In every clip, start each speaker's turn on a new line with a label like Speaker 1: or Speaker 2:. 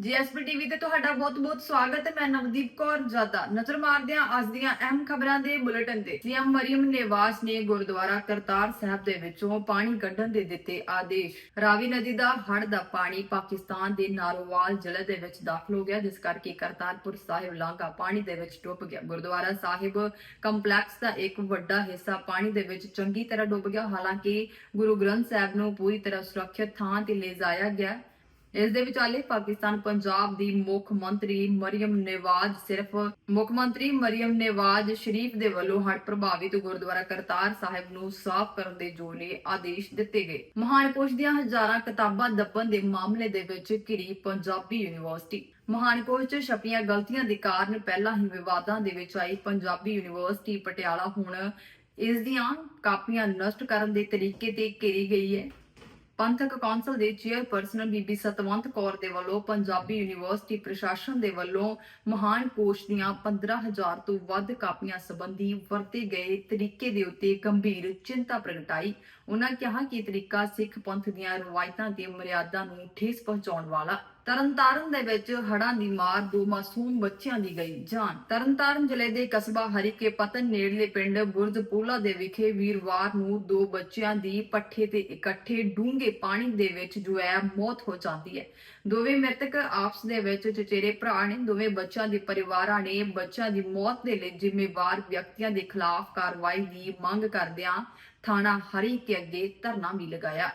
Speaker 1: GSP TV ਤੇ ਤੁਹਾਡਾ ਬਹੁਤ-ਬਹੁਤ ਸਵਾਗਤ ਹੈ। ਮੈਂ ਨਵਦੀਪ ਕੌਰ ਜਾਦਾ। ਨਜ਼ਰ ਮਾਰਦੇ ਹਾਂ ਅੱਜ ਦੀਆਂ ਅਹਿਮ ਖਬਰਾਂ ਦੇ ਬੁਲੇਟਿਨ ਤੇ। ਸੀਐਮ ਮਰੀਮ ਨੇਵਾਸ ਨੇ ਗੁਰਦੁਆਰਾ ਕਰਤਾਰ ਸਾਹਿਬ ਦੇ ਵਿੱਚੋਂ ਪਾਣੀ ਕੱਢਣ ਦੇ ਦਿੱਤੇ ਆਦੇਸ਼। ਰਾਵੀ ਨਦੀ ਦਾ ਹੜ੍ਹ ਦਾ ਪਾਣੀ ਪਾਕਿਸਤਾਨ ਦੇ ਨਾਰੋਵਾਲ ਜ਼ਿਲ੍ਹੇ ਦੇ ਵਿੱਚ ਦਾਖਲ ਹੋ ਗਿਆ। ਜਿਸ ਕਰਕੇ ਕਰਤਾਰਪੁਰ ਸਾਹਿਬ ਲਾਂਘਾ ਪਾਣੀ ਦੇ ਵਿੱਚ ਡੁੱਬ ਗਿਆ। ਗੁਰਦੁਆਰਾ ਸਾਹਿਬ ਕੰਪਲੈਕਸ ਦਾ ਇੱਕ ਵੱਡਾ ਹਿੱਸਾ ਪਾਣੀ ਦੇ ਵਿੱਚ ਚੰਗੀ ਤਰ੍ਹਾਂ ਡੁੱਬ ਗਿਆ। ਹਾਲਾਂਕਿ ਗੁਰੂ ਗ੍ਰੰਥ ਸਾਹਿਬ ਨੂੰ ਪੂਰੀ ਤਰ੍ਹਾਂ ਸੁਰੱਖਿਅਤ ਥਾਂ ਤੇ ਲੈ ਜਾਇਆ ਗਿਆ। ਇਸ ਦੇ ਵਿਚਾਲੇ ਪਾਕਿਸਤਾਨ ਪੰਜਾਬ ਦੀ ਮੁੱਖ ਮੰਤਰੀ ਮਰੀਮ ਨਵਾਜ਼ ਸਿਰਫ ਮੁੱਖ ਮੰਤਰੀ ਮਰੀਮ ਨਵਾਜ਼ ਸ਼ਰੀਫ ਦੇ ਵੱਲੋਂ ਹੜ੍ਹ ਪ੍ਰਭਾਵਿਤ ਗੁਰਦੁਆਰਾ ਕਰਤਾਰ ਸਾਹਿਬ ਨੂੰ ਸਾਫ਼ ਕਰਨ ਦੇ ਜੋਲੇ ਆਦੇਸ਼ ਦਿੱਤੇ ਗਏ। ਮਹਾਨਕੋਸ਼ ਦੀਆਂ ਹਜ਼ਾਰਾਂ ਕਿਤਾਬਾਂ ਦੱਬਣ ਦੇ ਮਾਮਲੇ ਦੇ ਵਿੱਚ ਘਿਰੀ ਪੰਜਾਬੀ ਯੂਨੀਵਰਸਿਟੀ। ਮਹਾਨਕੋਸ਼ 'ਚ ਛਪੀਆਂ ਗਲਤੀਆਂ ਦੇ ਕਾਰਨ ਪਹਿਲਾਂ ਹੀ ਵਿਵਾਦਾਂ ਦੇ ਵਿੱਚ ਆਈ ਪੰਜਾਬੀ ਯੂਨੀਵਰਸਿਟੀ ਪਟਿਆਲਾ ਹੁਣ ਇਸ ਦੀਆਂ ਕਾਪੀਆਂ ਨਸ਼ਟ ਕਰਨ ਦੇ ਤਰੀਕੇ ਤੇ ਘਿਰੀ ਗਈ ਹੈ। ਪੰਥਕ ਕੌਂਸਲ ਦੇ ਚੇਅਰਪਰਸਨ ਬੀਬੀ ਸਤਵੰਤ ਕੌਰ ਦੇ ਵੱਲੋਂ ਪੰਜਾਬੀ ਯੂਨੀਵਰਸਿਟੀ ਪ੍ਰਸ਼ਾਸਨ ਦੇ ਵੱਲੋਂ ਮਹਾਨ ਕੋਸ਼ ਦੀਆਂ 15000 ਤੋਂ ਵੱਧ ਕਾਪੀਆਂ ਸੰਬੰਧੀ ਵਰਤੇ ਗਏ ਤਰੀਕੇ ਦੇ ਉੱਤੇ ਗੰਭੀਰ ਚਿੰਤਾ ਪ੍ਰਗਟਾਈ ਉਹਨਾਂ ਕਿਹਾ ਕਿ ਇਹ ਤਰੀਕਾ ਸਿੱਖ ਪੰਥ ਦੀਆਂ ਰਵਾਇਤਾਂ ਤੇ ਮਰਿਆਦਾ ਨੂੰ ਠੇਸ ਪਹੁੰਚਾਉਣ ਵਾਲਾ ਤਰਨਤਾਰਨ ਦੇ ਵਿੱਚ ਹੜਾਂ ਦੀ ਮਾਰ ਦੋ ਮਾਸੂਮ ਬੱਚਿਆਂ ਦੀ ਗਈ ਜਾਨ। ਤਰਨਤਾਰਨ ਜ਼ਿਲ੍ਹੇ ਦੇ ਕਸਬਾ ਹਰੀਕੇ ਪਤਨ ਨੇੜਲੇ ਪਿੰਡ ਬੁਰਜ ਦੇ ਵਿਖੇ ਵੀਰਵਾਰ ਨੂੰ ਦੋ ਬੱਚਿਆਂ ਦੀ ਪੱਠੇ ਤੇ ਇਕੱਠੇ ਡੂੰਘੇ ਪਾਣੀ ਦੇ ਵਿੱਚ ਜੋ ਹੈ ਮੌਤ ਹੋ ਜਾਂਦੀ ਹੈ। ਦੋਵੇਂ ਮ੍ਰਿਤਕ ਆਪਸ ਦੇ ਵਿੱਚ ਚਚੇਰੇ ਭਰਾ ਨੇ। ਦੋਵੇਂ ਬੱਚਿਆਂ ਦੇ ਪਰਿਵਾਰਾਂ ਨੇ ਬੱਚਿਆਂ ਦੀ ਮੌਤ ਦੇ ਲਈ ਜ਼ਿੰਮੇਵਾਰ ਵਿਅਕਤੀਆਂ ਦੇ ਖਿਲਾਫ ਕਾਰਵਾਈ ਦੀ ਮੰਗ ਕਰਦਿਆਂ ਥਾਣਾ ਹਰੀਕੇ ਅੱਗੇ ਧਰਨਾ ਵੀ ਲਗਾਇਆ।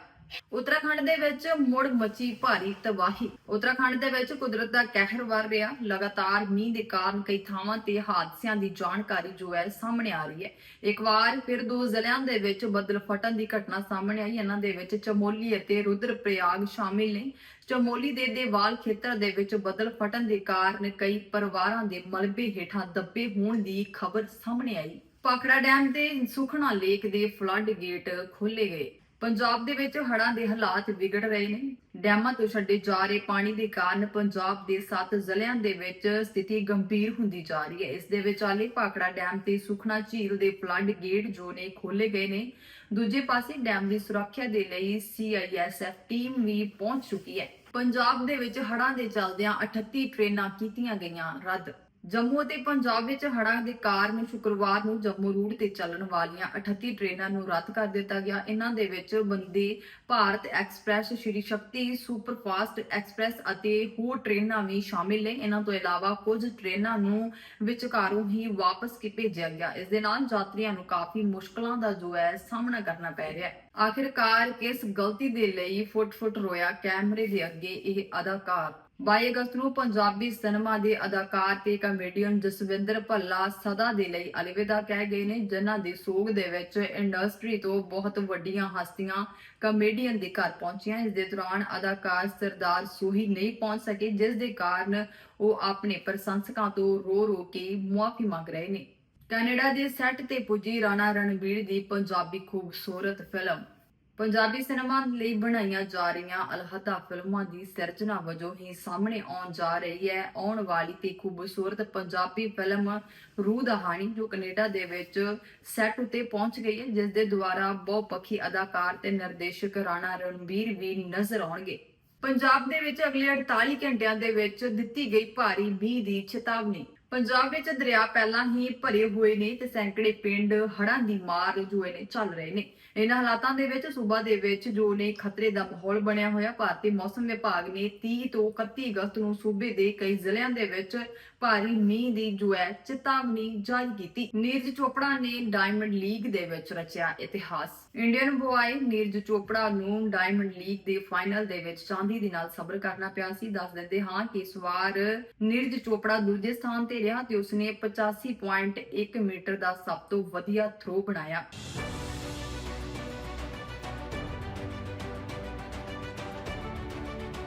Speaker 1: ਉੱਤਰਾਖੰਡ ਦੇ ਵਿੱਚ ਮੁੜ ਮਚੀ ਭਾਰੀ ਤਬਾਹੀ। ਉੱਤਰਾਖੰਡ ਦੇ ਵਿੱਚ ਕੁਦਰਤ ਦਾ ਕਹਿਰ ਵਰ ਰਿਹਾ। ਲਗਾਤਾਰ ਮੀਂਹ ਦੇ ਕਾਰਨ ਕਈ ਥਾਵਾਂ ਤੇ ਹਾਦਸਿਆਂ ਦੀ ਜਾਣਕਾਰੀ ਜੋ ਹੈ ਸਾਹਮਣੇ ਆ ਰਹੀ ਹੈ। ਇੱਕ ਵਾਰ ਫਿਰ ਦੋ ਜ਼ਿਲ੍ਹਿਆਂ ਦੇ ਵਿੱਚ ਬੱਦਲ ਫਟਣ ਦੀ ਘਟਨਾ ਸਾਹਮਣੇ ਆਈ। ਇਹਨਾਂ ਦੇ ਵਿੱਚ ਚਮੋਲੀ ਅਤੇ ਰੁਦਰਪ੍ਰਯਾਗ ਸ਼ਾਮਿਲ ਨੇ। ਚਮੋਲੀ ਦੇ ਦੇਵਾਲ ਖੇਤਰ ਦੇ ਵਿੱਚ ਬੱਦਲ ਫਟਣ ਦੇ ਕਾਰਨ ਕਈ ਪਰਿਵਾਰਾਂ ਦੇ ਮਲਬੇ ਹੇਠਾਂ ਦੱਬੇ ਹੋਣ ਦੀ ਖਬਰ ਸਾਹਮਣੇ ਆਈ। ਪਾਖੜਾ ਡੈਮ ਤੇ ਸੁਖਣਾ ਲੇਕ ਦੇ ਫਲੱਡ ਗੇਟ ਖੋਲੇ ਗਏ। ਪੰਜਾਬ ਦੇ ਵਿੱਚ ਹੜ੍ਹਾਂ ਦੇ ਹਾਲਾਤ ਵਿਗੜ ਰਹੇ ਨੇ। ਡੈਮਾਂ ਤੋਂ ਛੱਡੇ ਜਾ ਰਹੇ ਪਾਣੀ ਦੇ ਕਾਰਨ ਪੰਜਾਬ ਦੇ 7 ਜ਼ਿਲ੍ਹਿਆਂ ਦੇ ਵਿੱਚ ਸਥਿਤੀ ਗੰਭੀਰ ਹੁੰਦੀ ਜਾ ਰਹੀ ਹੈ। ਇਸ ਦੇ ਵਿਚਾਲੇ ਭਾਖੜਾ ਡੈਮ ਤੇ ਸੁਖਨਾ ਝੀਲ ਦੇ ਫਲੱਡ ਗੇਟ ਜੋ ਨੇ ਖੋਲੇ ਗਏ ਨੇ। ਦੂਜੇ ਪਾਸੇ ਡੈਮ ਦੀ ਸੁਰੱਖਿਆ ਦੇ ਲਈ ਸੀਆਈਐਸਐਫ ਟੀਮ ਵੀ ਪਹੁੰਚ ਚੁੱਕੀ ਹੈ। ਪੰਜਾਬ ਦੇ ਵਿੱਚ ਹੜ੍ਹਾਂ ਦੇ ਚੱਲਦਿਆਂ 38 ਟ੍ਰੇਨਾਂ ਕੀਤੀਆਂ ਗਈਆਂ ਰੱਦ। ਜੰਮੂ ਅਤੇ ਪੰਜਾਬ ਵਿੱਚ ਹੜ੍ਹਾਂ ਦੇ ਕਾਰਨ ਸ਼ੁੱਕਰਵਾਰ ਨੂੰ ਜੰਮੂ ਰੂਟ ਤੇ ਚੱਲਣ ਵਾਲੀਆਂ 38 ਟ੍ਰੇਨਾਂ ਨੂੰ ਰੱਦ ਕਰ ਦਿੱਤਾ ਗਿਆ। ਇਹਨਾਂ ਦੇ ਵਿੱਚ ਬੰਦੇ Bharat express, Shri Shakti, superfast express ਅਤੇ ਹੋਰ ਟ੍ਰੇਨਾਂ ਵੀ ਸ਼ਾਮਿਲ ਨੇ। ਇਹਨਾਂ ਤੋਂ ਇਲਾਵਾ ਕੁਝ ਟ੍ਰੇਨਾਂ ਨੂੰ ਵਿਚਕਾਰੋਂ ਹੀ ਵਾਪਸ ਕੀ ਭੇਜਿਆ ਗਿਆ। ਇਸ ਦੇ ਨਾਲ ਯਾਤਰੀਆਂ ਨੂੰ ਕਾਫੀ ਮੁਸ਼ਕਲਾਂ ਦਾ ਜੋ ਹੈ ਸਾਹਮਣਾ ਕਰਨਾ ਪੈ ਰਿਹਾ ਹੈ। ਆਖਿਰਕਾਰ ਕਿਸ ਗਲਤੀ ਦੇ ਲਈ ਫੁੱਟ-ਫੁੱਟ ਰੋਇਆ ਕੈਮਰੇ ਦੇ ਅੱਗੇ ਇਹ ਅਦਾਕਾਰ? 22 ਅਗਸਤ ਨੂੰ ਪੰਜਾਬੀ ਸਿਨੇਮਾ ਦੇ ਅਦਾਕਾਰ ਤੇ ਕਾਮੇਡੀਅਨ ਜਸਵਿੰਦਰ ਭੱਲਾ ਸਦਾ ਦੇ ਲਈ ਅਲਵਿਦਾ ਕਹਿ ਗਏ ਨੇ, ਜਿਨ੍ਹਾਂ ਦੇ ਸੋਗ ਦੇ ਵਿੱਚ ਇੰਡਸਟਰੀ ਤੋਂ ਬਹੁਤ ਵੱਡੀਆਂ ਹਸਤੀਆਂ ਕਮੇਡੀਅਨ ਦੇ ਘਰ ਪਹੁੰਚੀਆਂ। ਇਸ ਦੇ ਦੌਰਾਨ ਅਦਾਕਾਰ ਸਰਦਾਰ ਸੋਹੀ ਨਹੀਂ ਪਹੁੰਚ ਸਕੇ, ਜਿਸ ਦੇ ਕਾਰਨ ਉਹ ਆਪਣੇ ਪ੍ਰਸ਼ੰਸਕਾਂ ਤੋਂ ਰੋ ਰੋ ਕੇ ਮੁਆਫੀ ਮੰਗ ਰਹੇ ਨੇ। ਕੈਨੇਡਾ ਦੇ ਸੈੱਟ ਤੇ ਪੁੱਜੀ ਰਾਣਾ ਰਣਬੀਰ ਦੀ ਪੰਜਾਬੀ ਖੂਬਸੂਰਤ ਫਿਲਮ ਪੰਜਾਬੀ ਸਿਨੇਮਾ ਲਈ ਬਣਾਈਆਂ ਜਾ ਰਹੀਆਂ ਅਲਹਦਾ ਫਿਲਮਾਂ ਦੀ ਸਿਰਜਣਾ ਵਜੋਂ ਹੀ ਸਾਹਮਣੇ ਆਉਣ ਜਾ ਰਹੀ ਹੈ। ਆਉਣ ਵਾਲੀ ਤੇ ਖੂਬਸੂਰਤ ਪੰਜਾਬੀ ਫਿਲਮ ਰੂਹ ਦਹਾਣੀ, ਜੋ ਕੈਨੇਡਾ ਦੇ ਵਿੱਚ ਸੈੱਟ ਉਤੇ ਪਹੁੰਚ ਗਈ ਹੈ ਜਿਸ ਦੇ ਦੁਆਰਾ ਬਹੁਪੱਖੀ ਅਦਾਕਾਰ ਤੇ ਨਿਰਦੇਸ਼ਕ ਰਾਣਾ ਰਣਬੀਰ ਵੀ ਨਜ਼ਰ ਆਉਣਗੇ। ਪੰਜਾਬ ਦੇ ਵਿੱਚ ਅਗਲੇ 48 ਘੰਟਿਆਂ ਦੇ ਵਿੱਚ ਦਿੱਤੀ ਗਈ ਭਾਰੀ ਮੀਂਹ ਦੀ ਚੇਤਾਵਨੀ ਪੰਜਾਬ ਵਿੱਚ ਦਰਿਆ ਪਹਿਲਾਂ ਹੀ ਭਰੇ ਹੋਏ ਨੇ ਤੇ ਸੈਂਕੜੇ ਪਿੰਡ ਹੜ੍ਹਾਂ ਦੀ ਮਾਰ ਜੋ ਨੇ, ਚੱਲ ਰਹੇ ਨੇ। ਇਹਨਾਂ ਹਾਲਾਤਾਂ ਦੇ ਵਿੱਚ ਸੂਬਾ ਦੇ ਵਿੱਚ ਜੋ ਨੇ ਖਤਰੇ ਦਾ ਮਾਹੌਲ ਬਣਿਆ ਹੋਇਆ, ਭਾਰਤੀ ਮੌਸਮ ਵਿਭਾਗ ਨੇ 30 ਤੋਂ 31 ਅਗਸਤ ਨੂੰ ਸੂਬੇ ਦੇ ਕਈ ਜ਼ਿਲ੍ਹਿਆਂ ਦੇ ਵਿੱਚ ਭਾਰੀ ਮੀਂਹ ਦੀ ਜੋ ਹੈ ਚੇਤਾਵਨੀ ਜਾਰੀ ਕੀਤੀ। ਨੀਰਜ ਚੋਪੜਾ ਨੇ ਡਾਇਮੰਡ ਲੀਗ ਦੇ ਵਿੱਚ ਰਚਿਆ ਇਤਿਹਾਸ। ਇੰਡੀਅਨ ਬੁਆਏ ਨੀਰਜ ਚੋਪੜਾ ਨੂੰ ਡਾਇਮੰਡ ਲੀਗ ਦੇ ਫਾਈਨਲ ਦੇ ਵਿੱਚ ਚਾਂਦੀ ਦੇ ਨਾਲ ਸਬਰ ਕਰਨਾ ਪਿਆ ਸੀ। ਦੱਸ ਦਿੰਦੇ ਹਾਂ ਕਿ ਇਸ ਵਾਰ ਨੀਰਜ ਚੋਪੜਾ ਦੂਜੇ ਸਥਾਨ ਤੇ ਰਿਹਾ ਤੇ ਉਸਨੇ 85.1 ਮੀਟਰ ਦਾ ਸਭ ਤੋਂ ਵਧੀਆ ਥਰੋ ਬਣਾਇਆ।